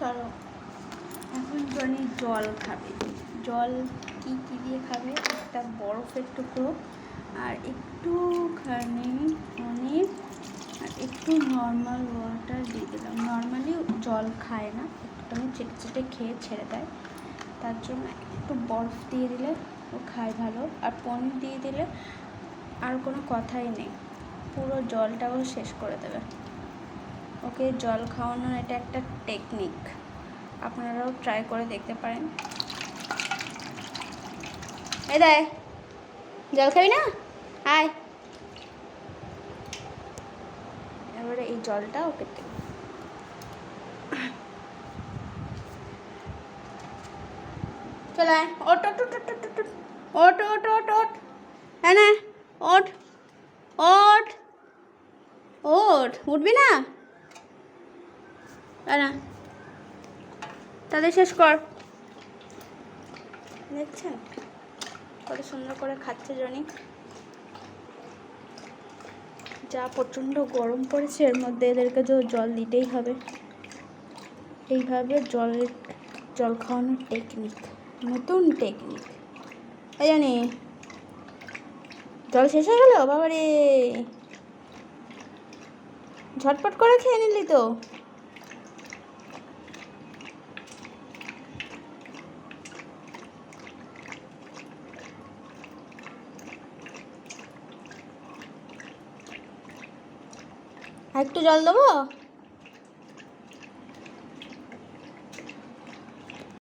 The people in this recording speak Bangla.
চলো, এখন জনি জল খাবে। জল কি কি দিয়ে খাবে? একটা বরফের টুকরো, আর একটুখানি অনেক আর একটু নর্মাল ওয়াটার দিয়ে দিলাম। নর্মালি জল খায় না, একটুখানি চেটে চেটে খেয়ে ছেড়ে দেয়। তার জন্য একটু বরফ দিয়ে দিলে ও খায় ভালো। আর পনির দিয়ে দিলে আর কোনো কথাই নেই। পুরো জলটাও শেষ করে দেবে। ওকে জল খাওয়ানোর এটা একটা টেকনিক আপনারাও ট্রাই করে দেখতে পারেন। এই দেয় জল খাবি না? হাই এবারে এই জলটা ওকে চলে ওট ওট ওট ওট ওট ওট ওট ওট ওট হ্যাঁ ওট ওট ওট উঠবি না? না তাদের শেষ কর। দেখছেন? কত সুন্দর করে খাচ্ছে জনি। যা প্রচণ্ড গরম পড়েছে, এর মধ্যে এদেরকে তো জল দিতেই হবে। এইভাবে জলের জল খাওয়ানোর টেকনিক নতুন টেকনিক এই জানি, জল শেষ হয়ে গেল? বাবা রে ঝটপট করে খেয়ে নিলি তো। একটু জল দেবো?